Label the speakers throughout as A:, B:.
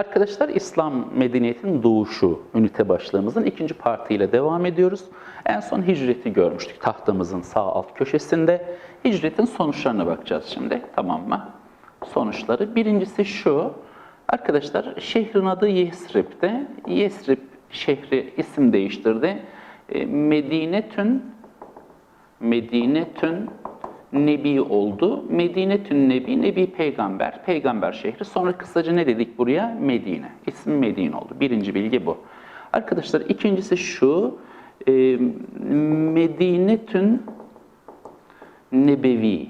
A: Arkadaşlar İslam medeniyetinin doğuşu ünite başlığımızın ikinci partiyle devam ediyoruz. En son hicreti görmüştük tahtamızın sağ alt köşesinde. Hicretin sonuçlarına bakacağız şimdi tamam mı? Sonuçları. Birincisi şu. Arkadaşlar şehrin adı Yesrib'de. Yesrib şehri isim değiştirdi. E, Medinetün Medinetün Nebi oldu. Medinetün Nebi, Nebi peygamber, peygamber şehri. Sonra kısaca ne dedik buraya? Medine. İsmi Medine oldu. Birinci bilgi bu. Arkadaşlar ikincisi şu. E, Medinetün Nebevi.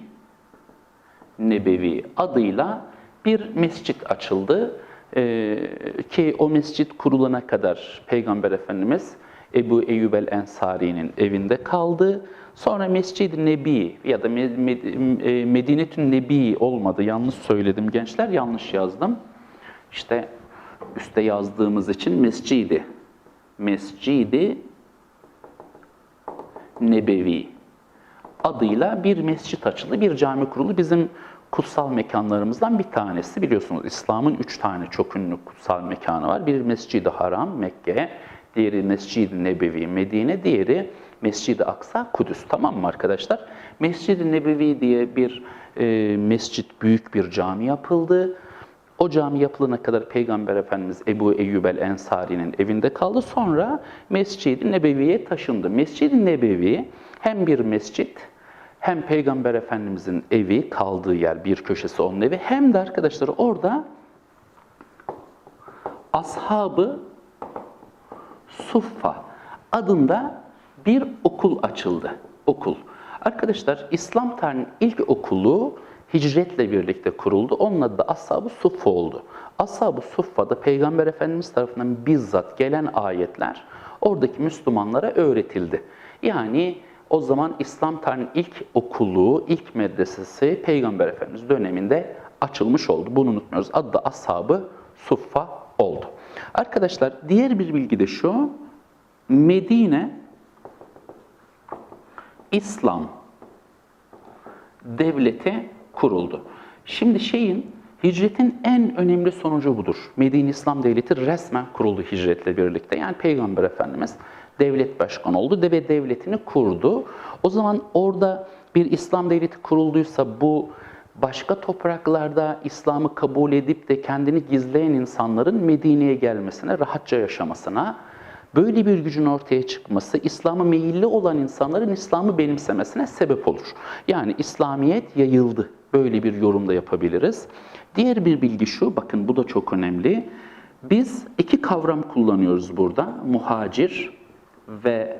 A: Nebevi adıyla bir mescit açıldı. Ee, ki o mescit kurulana kadar Peygamber Efendimiz Ebu Eyyub el-Ensari'nin evinde kaldı. Sonra Mescid-i Nebi ya da Med- Med- Medinetün Nebi olmadı. Yanlış söyledim gençler, yanlış yazdım. İşte üstte yazdığımız için Mescidi. Mescidi Nebevi adıyla bir mescit açıldı, bir cami kuruldu. Bizim kutsal mekanlarımızdan bir tanesi. Biliyorsunuz İslam'ın üç tane çok ünlü kutsal mekanı var. Biri Mescid-i Haram, Mekke, diğeri Mescid-i Nebevi, Medine, diğeri Mescid-i Aksa, Kudüs. Tamam mı arkadaşlar? Mescid-i Nebevi diye bir e, mescit, büyük bir cami yapıldı. O cami yapılana kadar Peygamber Efendimiz Ebu Eyyub el-Ensari'nin evinde kaldı. Sonra Mescid-i Nebevi'ye taşındı. Mescid-i Nebevi hem bir mescit hem Peygamber Efendimizin evi, kaldığı yer, bir köşesi onun evi hem de arkadaşlar orada Ashabı Suffa adında bir okul açıldı. Okul. Arkadaşlar İslam tarihinin ilk okulu hicretle birlikte kuruldu. Onun adı da Ashab-ı Suffa oldu. Ashab-ı Suffa'da Peygamber Efendimiz tarafından bizzat gelen ayetler oradaki Müslümanlara öğretildi. Yani o zaman İslam tarihinin ilk okulu, ilk medresesi Peygamber Efendimiz döneminde açılmış oldu. Bunu unutmuyoruz. Adı da Ashab-ı Suffa oldu. Arkadaşlar diğer bir bilgi de şu. Medine İslam devleti kuruldu. Şimdi şeyin hicretin en önemli sonucu budur. Medine İslam Devleti resmen kuruldu hicretle birlikte. Yani Peygamber Efendimiz devlet başkanı oldu ve devletini kurdu. O zaman orada bir İslam devleti kurulduysa bu başka topraklarda İslam'ı kabul edip de kendini gizleyen insanların Medine'ye gelmesine, rahatça yaşamasına, böyle bir gücün ortaya çıkması, İslam'a meyilli olan insanların İslam'ı benimsemesine sebep olur. Yani İslamiyet yayıldı. Böyle bir yorum da yapabiliriz. Diğer bir bilgi şu, bakın bu da çok önemli. Biz iki kavram kullanıyoruz burada. Muhacir ve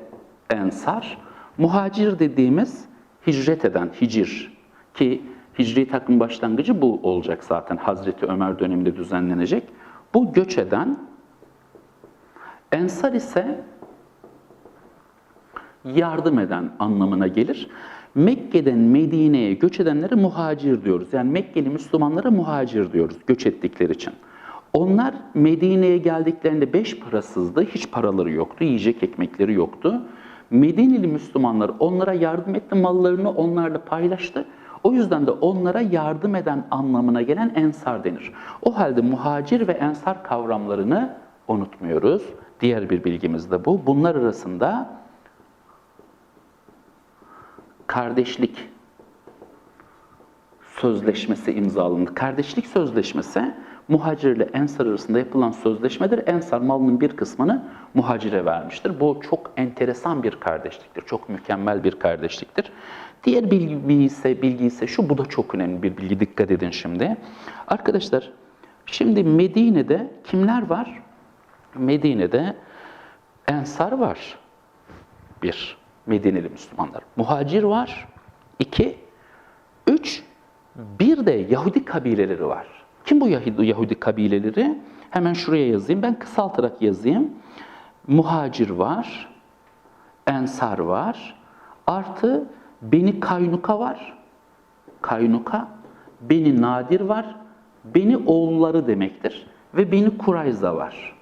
A: ensar. Muhacir dediğimiz hicret eden, hicir ki hicri takım başlangıcı bu olacak zaten Hazreti Ömer döneminde düzenlenecek. Bu göç eden, ensar ise yardım eden anlamına gelir. Mekke'den Medine'ye göç edenlere muhacir diyoruz. Yani Mekkeli Müslümanlara muhacir diyoruz göç ettikleri için. Onlar Medine'ye geldiklerinde beş parasızdı, hiç paraları yoktu, yiyecek ekmekleri yoktu. Medineli Müslümanlar onlara yardım etti, mallarını onlarla paylaştı. O yüzden de onlara yardım eden anlamına gelen ensar denir. O halde muhacir ve ensar kavramlarını unutmuyoruz. Diğer bir bilgimiz de bu. Bunlar arasında kardeşlik sözleşmesi imzalandı. Kardeşlik sözleşmesi muhacir ile ensar arasında yapılan sözleşmedir. Ensar malının bir kısmını muhacire vermiştir. Bu çok enteresan bir kardeşliktir. Çok mükemmel bir kardeşliktir. Diğer bilgi ise, bilgi ise şu, bu da çok önemli bir bilgi. Dikkat edin şimdi. Arkadaşlar, şimdi Medine'de kimler var? Medine'de ensar var. Bir, Medineli Müslümanlar. Muhacir var. İki, üç, bir de Yahudi kabileleri var. Kim bu Yahudi, Yahudi kabileleri? Hemen şuraya yazayım. Ben kısaltarak yazayım. Muhacir var, ensar var, artı Beni Kaynuka var. Kaynuka, Beni Nadir var, Beni oğulları demektir. Ve Beni Kurayza var.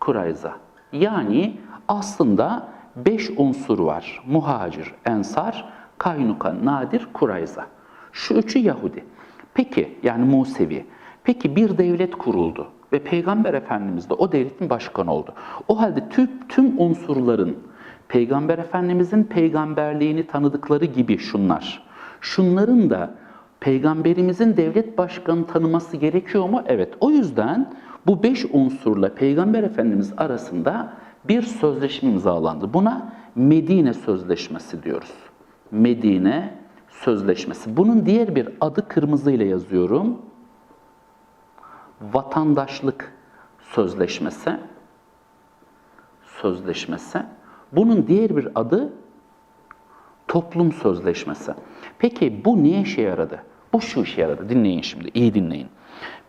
A: Kurayza. Yani aslında beş unsur var. Muhacir, ensar, Kaynuka, Nadir, Kurayza. Şu üçü Yahudi. Peki yani Musevi. Peki bir devlet kuruldu. ve Peygamber Efendimiz de o devletin başkanı oldu. O halde tüm, tüm unsurların Peygamber Efendimizin peygamberliğini tanıdıkları gibi şunlar. Şunların da Peygamberimizin devlet başkanı tanıması gerekiyor mu? Evet. O yüzden bu beş unsurla Peygamber Efendimiz arasında bir sözleşme imzalandı. Buna Medine Sözleşmesi diyoruz. Medine Sözleşmesi. Bunun diğer bir adı kırmızıyla yazıyorum. Vatandaşlık Sözleşmesi. Sözleşmesi. Bunun diğer bir adı toplum sözleşmesi. Peki bu niye işe yaradı? Bu şu işe yaradı. Dinleyin şimdi, iyi dinleyin.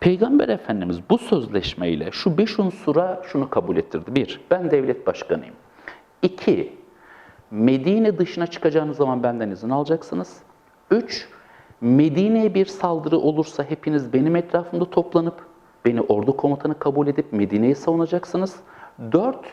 A: Peygamber Efendimiz bu sözleşmeyle şu beş unsura şunu kabul ettirdi. Bir, ben devlet başkanıyım. İki, Medine dışına çıkacağınız zaman benden izin alacaksınız. Üç, Medine'ye bir saldırı olursa hepiniz benim etrafımda toplanıp beni ordu komutanı kabul edip Medine'yi savunacaksınız. Dört,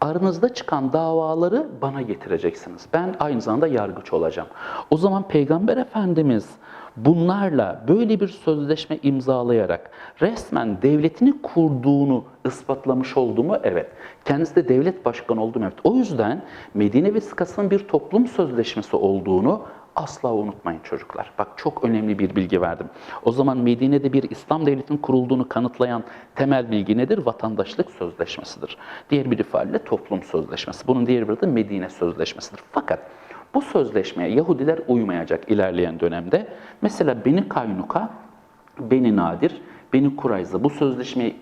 A: aranızda çıkan davaları bana getireceksiniz. Ben aynı zamanda yargıç olacağım. O zaman Peygamber Efendimiz bunlarla böyle bir sözleşme imzalayarak resmen devletini kurduğunu ispatlamış oldu mu? Evet. Kendisi de devlet başkanı oldu mu? Evet. O yüzden Medine Vesikası'nın bir toplum sözleşmesi olduğunu asla unutmayın çocuklar. Bak çok önemli bir bilgi verdim. O zaman Medine'de bir İslam devletinin kurulduğunu kanıtlayan temel bilgi nedir? Vatandaşlık sözleşmesidir. Diğer bir ifadeyle toplum sözleşmesi. Bunun diğer bir adı Medine sözleşmesidir. Fakat bu sözleşmeye Yahudiler uymayacak ilerleyen dönemde. Mesela Beni Kaynuka, Beni Nadir, Beni Kurayza bu sözleşmeye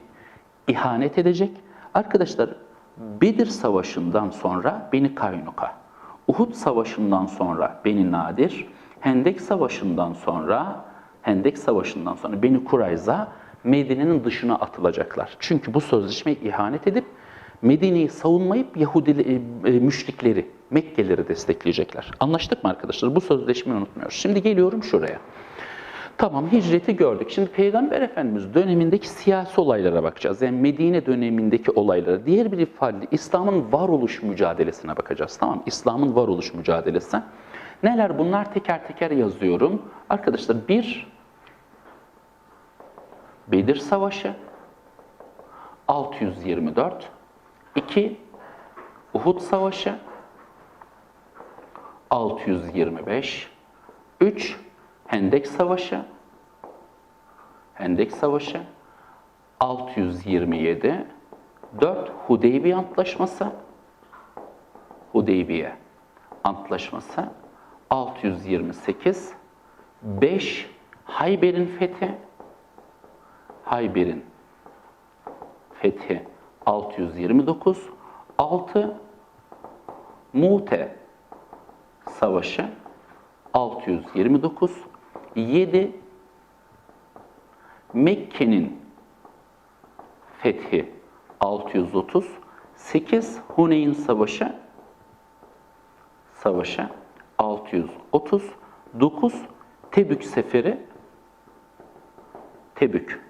A: ihanet edecek. Arkadaşlar Bedir Savaşı'ndan sonra Beni Kaynuka, Uhud Savaşı'ndan sonra Beni Nadir, Hendek Savaşı'ndan sonra Hendek Savaşı'ndan sonra Beni Kurayza Medine'nin dışına atılacaklar. Çünkü bu sözleşmeye ihanet edip Medine'yi savunmayıp Yahudi e, e, müşrikleri, Mekkeleri destekleyecekler. Anlaştık mı arkadaşlar? Bu sözleşmeyi unutmuyoruz. Şimdi geliyorum şuraya. Tamam hicreti gördük. Şimdi Peygamber Efendimiz dönemindeki siyasi olaylara bakacağız. Yani Medine dönemindeki olaylara. Diğer bir ifadeyle İslam'ın varoluş mücadelesine bakacağız. Tamam İslam'ın varoluş mücadelesi. Neler bunlar teker teker yazıyorum. Arkadaşlar bir Bedir Savaşı 624 2 Uhud Savaşı 625 3 Hendek Savaşı. Hendek Savaşı. 627 4 Hudeybiye Antlaşması. Hudeybiye Antlaşması. 628 5 Hayber'in fethi. Hayber'in fethi 629 6 Mute Savaşı. 629 7 Mekke'nin fethi 630 8 Huneyn Savaşı Savaşı 630 9 Tebük Seferi Tebük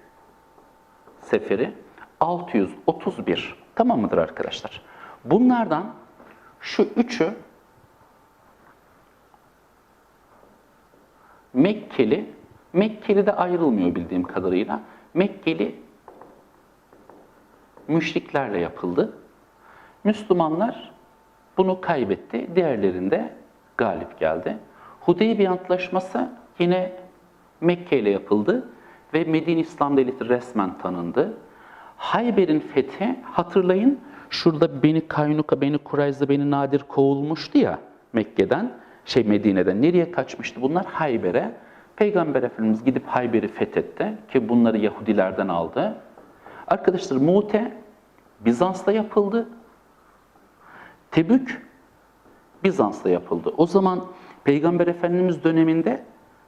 A: Seferi 631 tamam mıdır arkadaşlar? Bunlardan şu üçü Mekkeli, Mekkeli de ayrılmıyor bildiğim kadarıyla. Mekkeli müşriklerle yapıldı. Müslümanlar bunu kaybetti. Diğerlerinde galip geldi. Hudeybiye Antlaşması yine Mekke ile yapıldı ve Medine İslam Devleti resmen tanındı. Hayber'in fethi hatırlayın şurada beni Kaynuka, beni Kurayza, beni Nadir kovulmuştu ya Mekke'den, şey Medine'den. Nereye kaçmıştı bunlar? Hayber'e. Peygamber Efendimiz gidip Hayber'i fethetti ki bunları Yahudilerden aldı. Arkadaşlar Mute Bizans'ta yapıldı. Tebük Bizans'ta yapıldı. O zaman Peygamber Efendimiz döneminde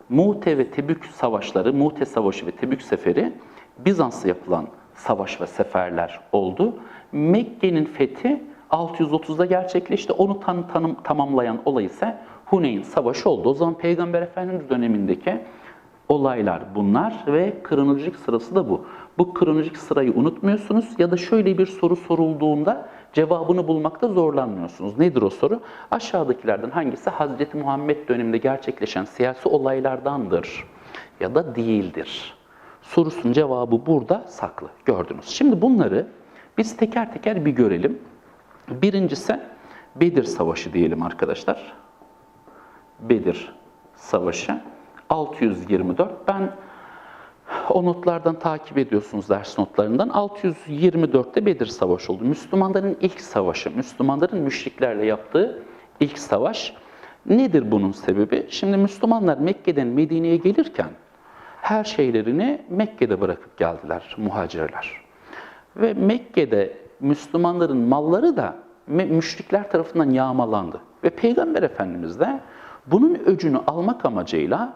A: Mute ve Tebük savaşları, Mute Savaşı ve Tebük Seferi Bizans'ta yapılan savaş ve seferler oldu. Mekke'nin fethi 630'da gerçekleşti. Onu tan tanım, tamamlayan olay ise Huneyn Savaşı oldu. O zaman Peygamber Efendimiz dönemindeki olaylar bunlar ve kronolojik sırası da bu. Bu kronolojik sırayı unutmuyorsunuz ya da şöyle bir soru sorulduğunda cevabını bulmakta zorlanmıyorsunuz. Nedir o soru? Aşağıdakilerden hangisi Hazreti Muhammed döneminde gerçekleşen siyasi olaylardandır ya da değildir? sorusunun cevabı burada saklı. Gördünüz. Şimdi bunları biz teker teker bir görelim. Birincisi Bedir Savaşı diyelim arkadaşlar. Bedir Savaşı 624. Ben o notlardan takip ediyorsunuz ders notlarından. 624'te Bedir Savaşı oldu. Müslümanların ilk savaşı, Müslümanların müşriklerle yaptığı ilk savaş. Nedir bunun sebebi? Şimdi Müslümanlar Mekke'den Medine'ye gelirken her şeylerini Mekke'de bırakıp geldiler muhacirler. Ve Mekke'de Müslümanların malları da müşrikler tarafından yağmalandı. Ve Peygamber Efendimiz de bunun öcünü almak amacıyla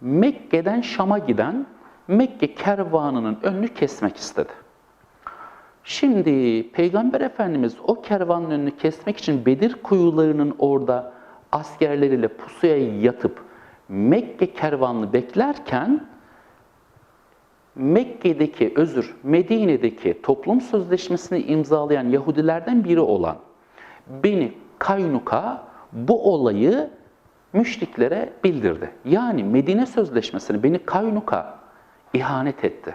A: Mekke'den Şam'a giden Mekke kervanının önünü kesmek istedi. Şimdi Peygamber Efendimiz o kervanın önünü kesmek için Bedir kuyularının orada askerleriyle pusuya yatıp Mekke kervanını beklerken Mekke'deki özür, Medine'deki toplum sözleşmesini imzalayan Yahudilerden biri olan Beni Kaynuka bu olayı müşriklere bildirdi. Yani Medine Sözleşmesi'ni Beni Kaynuka ihanet etti.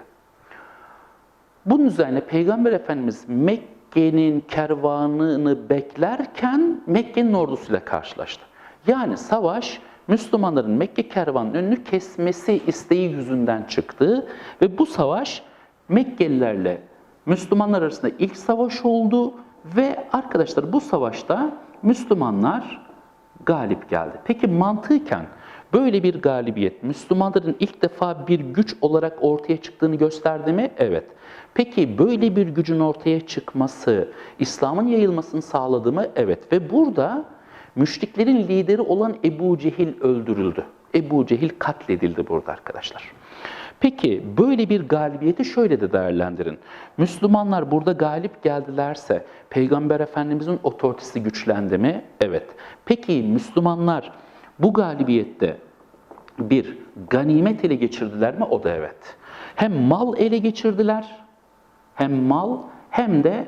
A: Bunun üzerine Peygamber Efendimiz Mekke'nin kervanını beklerken Mekke'nin ordusuyla karşılaştı. Yani savaş Müslümanların Mekke kervanının önünü kesmesi isteği yüzünden çıktı ve bu savaş Mekkelilerle Müslümanlar arasında ilk savaş oldu ve arkadaşlar bu savaşta Müslümanlar galip geldi. Peki mantıken böyle bir galibiyet Müslümanların ilk defa bir güç olarak ortaya çıktığını gösterdi mi? Evet. Peki böyle bir gücün ortaya çıkması İslam'ın yayılmasını sağladı mı? Evet. Ve burada müşriklerin lideri olan Ebu Cehil öldürüldü. Ebu Cehil katledildi burada arkadaşlar. Peki böyle bir galibiyeti şöyle de değerlendirin. Müslümanlar burada galip geldilerse Peygamber Efendimizin otoritesi güçlendi mi? Evet. Peki Müslümanlar bu galibiyette bir ganimet ele geçirdiler mi? O da evet. Hem mal ele geçirdiler, hem mal hem de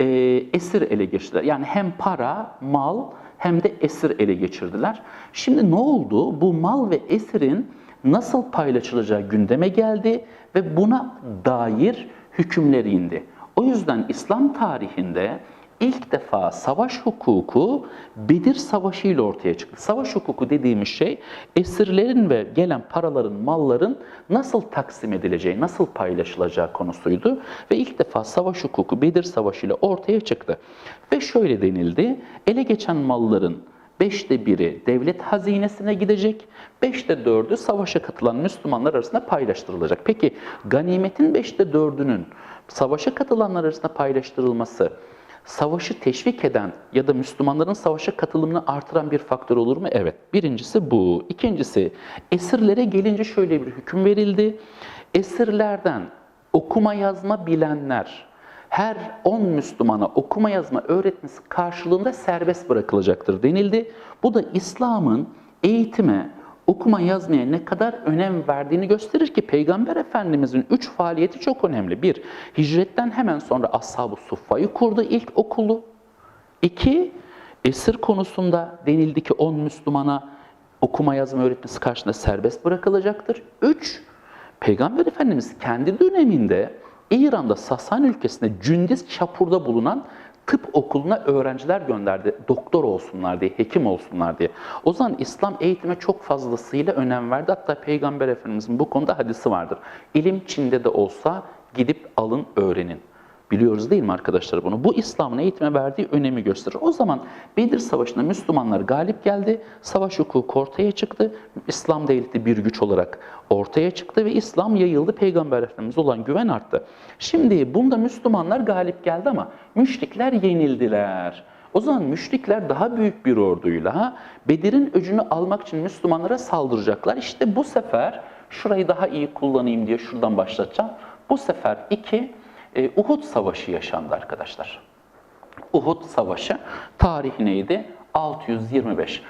A: e, esir ele geçirdiler. Yani hem para, mal hem de esir ele geçirdiler. Şimdi ne oldu? Bu mal ve esirin nasıl paylaşılacağı gündeme geldi ve buna dair hükümler indi. O yüzden İslam tarihinde ilk defa savaş hukuku Bedir Savaşı ile ortaya çıktı. Savaş hukuku dediğimiz şey esirlerin ve gelen paraların, malların nasıl taksim edileceği, nasıl paylaşılacağı konusuydu. Ve ilk defa savaş hukuku Bedir Savaşı ile ortaya çıktı. Ve şöyle denildi, ele geçen malların beşte biri devlet hazinesine gidecek, beşte dördü savaşa katılan Müslümanlar arasında paylaştırılacak. Peki ganimetin beşte dördünün savaşa katılanlar arasında paylaştırılması, savaşı teşvik eden ya da Müslümanların savaşa katılımını artıran bir faktör olur mu? Evet. Birincisi bu. İkincisi esirlere gelince şöyle bir hüküm verildi. Esirlerden okuma yazma bilenler her 10 Müslümana okuma yazma öğretmesi karşılığında serbest bırakılacaktır denildi. Bu da İslam'ın eğitime, okuma yazmaya ne kadar önem verdiğini gösterir ki Peygamber Efendimizin üç faaliyeti çok önemli. Bir, hicretten hemen sonra Ashab-ı Suffa'yı kurdu ilk okulu. İki, esir konusunda denildi ki 10 Müslümana okuma yazma öğretmesi karşısında serbest bırakılacaktır. Üç, Peygamber Efendimiz kendi döneminde İran'da Sasan ülkesinde Cündiz Çapur'da bulunan tıp okuluna öğrenciler gönderdi. Doktor olsunlar diye, hekim olsunlar diye. O zaman İslam eğitime çok fazlasıyla önem verdi. Hatta Peygamber Efendimizin bu konuda hadisi vardır. İlim Çin'de de olsa gidip alın öğrenin. Biliyoruz değil mi arkadaşlar bunu? Bu İslam'ın eğitime verdiği önemi gösterir. O zaman Bedir Savaşı'nda Müslümanlar galip geldi. Savaş hukuku ortaya çıktı. İslam devleti bir güç olarak ortaya çıktı ve İslam yayıldı. Peygamber Efendimiz olan güven arttı. Şimdi bunda Müslümanlar galip geldi ama müşrikler yenildiler. O zaman müşrikler daha büyük bir orduyla Bedir'in öcünü almak için Müslümanlara saldıracaklar. İşte bu sefer şurayı daha iyi kullanayım diye şuradan başlatacağım. Bu sefer iki e, Uhud Savaşı yaşandı arkadaşlar. Uhud Savaşı tarihi neydi? 625.